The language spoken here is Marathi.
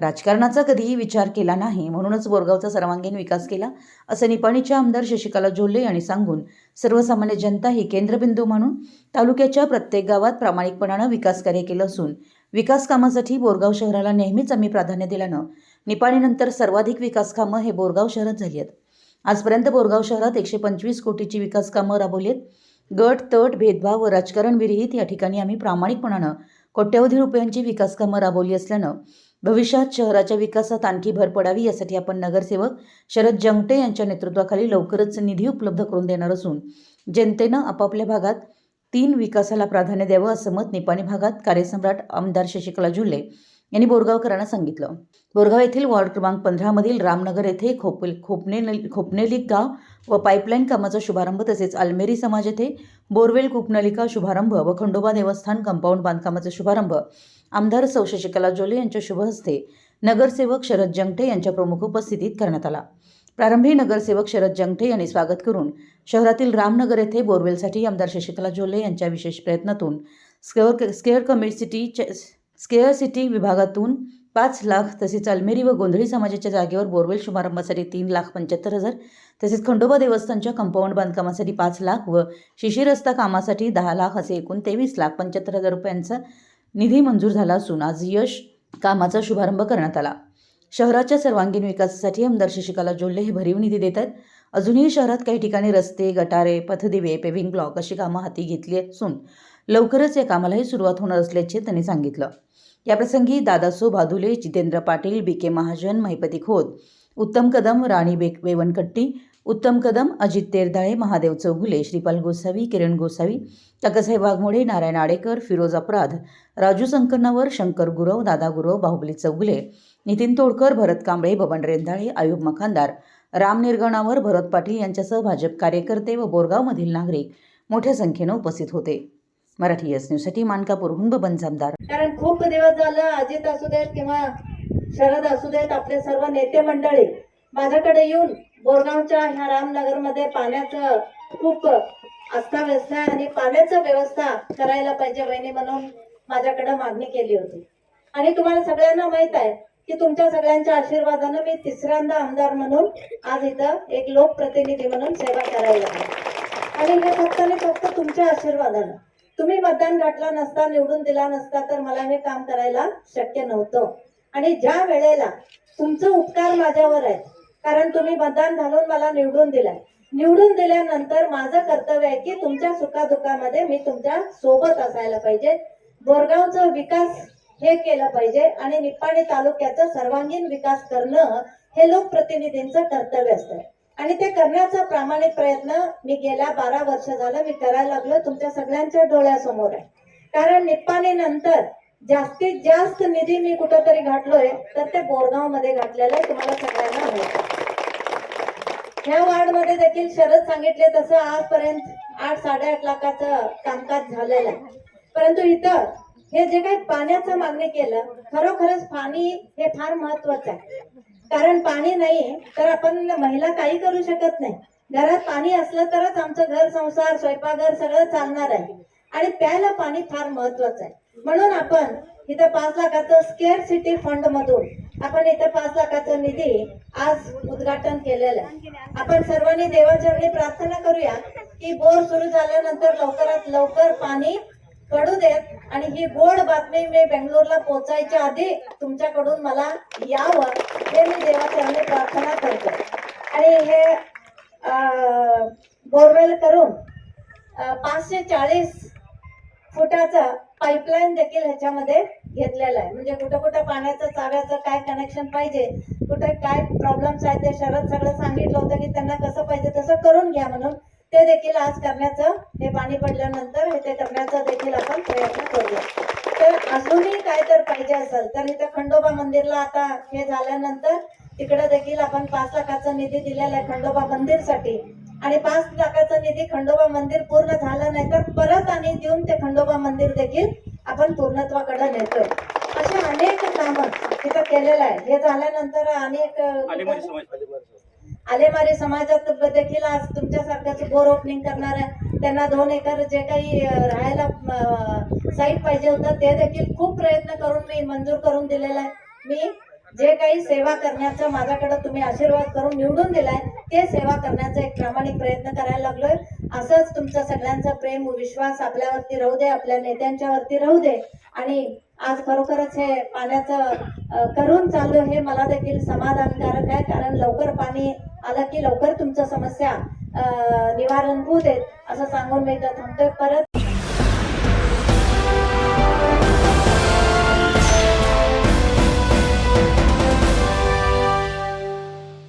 राजकारणाचा कधीही विचार केला नाही म्हणूनच बोरगावचा सर्वांगीण विकास केला असं निपाणीच्या आमदार शशिकला झोले यांनी सांगून सर्वसामान्य जनता ही केंद्रबिंदू म्हणून तालुक्याच्या प्रत्येक गावात प्रामाणिकपणानं विकास कार्य केलं असून विकास कामासाठी बोरगाव शहराला नेहमीच आम्ही प्राधान्य दिल्यानं निपाणीनंतर सर्वाधिक विकास कामं हे बोरगाव शहरात झाली आहेत. आजपर्यंत बोरगाव शहरात एकशे पंचवीस कोटीची विकास कामं राबवली आहेत. गट तट भेदभाव व राजकारण विरहित या ठिकाणी आम्ही प्रामाणिकपणानं कोट्यवधी रुपयांची विकास कामं राबवली असल्यानं भविष्यात शहराच्या विकासात आणखी भर पडावी यासाठी आपण नगरसेवक शरद जंगटे यांच्या नेतृत्वाखाली लवकरच निधी उपलब्ध करून देणार असून जनतेनं आपापल्या भागात तीन विकासाला प्राधान्य द्यावं असं मत निपाणी भागात कार्यसम्राट आमदार शशिकला झुल्ले यांनी बोरगावकरांना सांगितलं. बोरगाव येथील वॉर्ड क्रमांक पंधरामधील रामनगर येथे खोपल खोपने खोपनेलिक गाव व पाईपलाईन कामाचा शुभारंभ तसेच अल्मेरी समाज येथे बोरवेल कूपनलिका शुभारंभ व खंडोबा देवस्थान कंपाऊंड बांधकामाचा शुभारंभ. आमदार सौ शशिकला जोले यांच्या शुभहस्ते नगरसेवक शरद जंगटे यांच्या प्रमुख उपस्थितीत करण्यात आला. प्रारंभी नगरसेवक शरद जंगटे यांनी स्वागत करून शहरातील रामनगर येथे बोरवेलसाठी आमदार शशिकला जोले यांच्या विशेष प्रयत्नातून स्केअर स्केअर कमिटी स्केअर सिटी विभागातून पाच लाख तसेच अलमेरी व गोंधळी समाजाच्या जागेवर बोरवेल शुभारंभासाठी तीन लाख पंच्याहत्तर हजार तसेच खंडोबा देवस्थानच्या कंपाऊंड बांधकामासाठी पाच लाख व शिशी रस्ता कामासाठी दहा लाख असे एकूण तेवीस लाख पंच्याहत्तर हजार रुपयांचा निधी मंजूर झाला असून आज यश कामाचा शुभारंभ करण्यात आला. शहराच्या सर्वांगीण विकासासाठी आमदार शशिकला जोल्ले हे भरीव निधी देत आहेत. अजूनही शहरात काही ठिकाणी रस्ते गटारे पथदिवे पेव्हिंग ब्लॉक अशी कामं हाती घेतली असून लवकरच या कामालाही सुरुवात होणार असल्याचे त्यांनी सांगितलं. याप्रसंगी दादासो भादुले जितेंद्र पाटील बी के महाजन महिपती खोत उत्तम कदम राणी बेक वेवनकट्टी उत्तम कदम अजित तेरदाळे महादेव चौगुले श्रीपाल गोसावी किरण गोसावी काकासाहेब वाघमोडे नारायण आडेकर फिरोज अपराध राजू संकन्नावर शंकर गुरव दादा गुरव बाहुबली चौगुले नितीन तोडकर भरत कांबळे बबन रेंदाळे आयुब मखानदार राम निर्गणावर भरत पाटील यांच्यासह भाजप कार्यकर्ते व बोरगावमधील नागरिक मोठ्या संख्येनं उपस्थित होते. मराठी एस न्यूजसाठी मानकापूरहून बबन जामदार कारण खूप दिवस झालं अजित असू देत किंवा शरद असू देत आपले सर्व नेते मंडळी माझ्याकडे येऊन बोरगावच्या ह्या रामनगरमध्ये पाण्याचं खूप अस्ताव्यस्त आहे आणि पाण्याचं व्यवस्था करायला पाहिजे वहिनी म्हणून माझ्याकडे मागणी केली होती. आणि तुम्हाला सगळ्यांना माहीत आहे की तुमच्या सगळ्यांच्या आशीर्वादानं मी तिसऱ्यांदा आमदार म्हणून आज इथं एक लोकप्रतिनिधी म्हणून सेवा करायला आणि हे फक्त आणि फक्त तुमच्या आशीर्वादानं. तुम्ही मतदान घातला नसता निवडून दिला नसता तर मला हे काम करायला शक्य नव्हतं. आणि ज्या वेळेला तुमचं उपकार माझ्यावर आहे कारण तुम्ही मतदान घालून मला निवडून दिलाय. निवडून दिल्यानंतर माझं कर्तव्य आहे की तुमच्या सुखादुखामध्ये मी तुमच्यासोबत असायला पाहिजे. बोरगावचा विकास हे केलं पाहिजे आणि निप्पाणी तालुक्याचा सर्वांगीण विकास करणं हे लोकप्रतिनिधींचं कर्तव्य असतं. आणि ते करण्याचा प्रामाणिक प्रयत्न मी गेल्या बारा वर्ष झालं मी करायला लागलो. तुमच्या सगळ्यांच्या डोळ्यासमोर आहे. कारण निप्पाणी नंतर जास्तीत जास्त निधी मी कुठंतरी घातलोय तर ते बोरगावमध्ये घातलेलं आहे तुम्हाला सगळ्यांना माहिती ह्या वार्डमध्ये देखील शरद सांगितले तसं आजपर्यंत आठ साडेआठ लाखाचं कामकाज झालेलं आहे. परंतु इथं हे जे काही पाण्याचं मागणी केलं खरोखरच पाणी हे फार महत्वाचं आहे. कारण पाणी नाही तर आपण महिला काही करू शकत नाही. घरात पाणी असलं तरच आमचं घर संसार स्वयंपाकघर सगळं चालणार आहे. आणि प्यायला पाणी फार महत्वाचं आहे. म्हणून आपण इथं पाच लाखाचं स्केअर सिटी फंड मधून आपण इथं पाच लाखाचा निधी आज उद्घाटन केलेलं आहे. आपण सर्वांनी देवाचरणी प्रार्थना करूया की बोर सुरू झाल्यानंतर लवकरात लवकर पाणी पडू देत. आणि ही गोड बातमी मी बेंगलोरला पोहोचायच्या आधी तुमच्याकडून मला यावं हे मी देवाचरणी प्रार्थना करतो. आणि हे बोरवेल करून पाचशे चाळीस फुटाचा पाईपलाईन देखील ह्याच्यामध्ये घेतलेला आहे. म्हणजे कुठं कुठं पाण्याचं चाव्याचं काय कनेक्शन पाहिजे कुठे काय प्रॉब्लेम्स आहेत ते शरद सगळं सांगितलं होतं की त्यांना कसं पाहिजे तसं करून घ्या म्हणून ते देखील आज करण्याचं हे पाणी पडल्यानंतर हे ते करण्याचा देखील आपण प्रयत्न करूया. तर अजूनही काय तर पाहिजे असेल तर इथं खंडोबा मंदिरला आता हे झाल्यानंतर तिकडे देखील आपण पाच लाखाचा निधी दिलेला आहे खंडोबा मंदिरसाठी. आणि पाच लाखाचा निधी खंडोबा मंदिर पूर्ण झालं नाही तर परत आणि देऊन ते खंडोबा मंदिर देखील आपण पूर्णत्वाकडे नेतोय. असे अनेक कामं तिथं केलेलं आहे. हे झाल्यानंतर अनेक आलेमारी समाजात देखील आज तुमच्यासारख्याच बोर ओपनिंग करणार आहे. त्यांना दोन एकर जे काही राहायला साईट पाहिजे होतं ते देखील खूप प्रयत्न करून मी मंजूर करून दिलेलं आहे. मी जे काही सेवा करण्याचं माझ्याकडे तुम्ही आशीर्वाद करून निवडून दिलाय ते सेवा करण्याचा एक प्रामाणिक प्रयत्न करायला लागलोय. असंच तुमचं सगळ्यांचा प्रेम विश्वास आपल्यावरती राहू दे आपल्या नेत्यांच्या वरती राहू दे. आणि आज खरोखरच हे पाण्याचं करून चाललो हे मला देखील समाधानकारक आहे. कारण लवकर पाणी आलं की लवकर तुमच्या समस्या निवारण होऊ देत असं सांगून मी थांबतोय. परत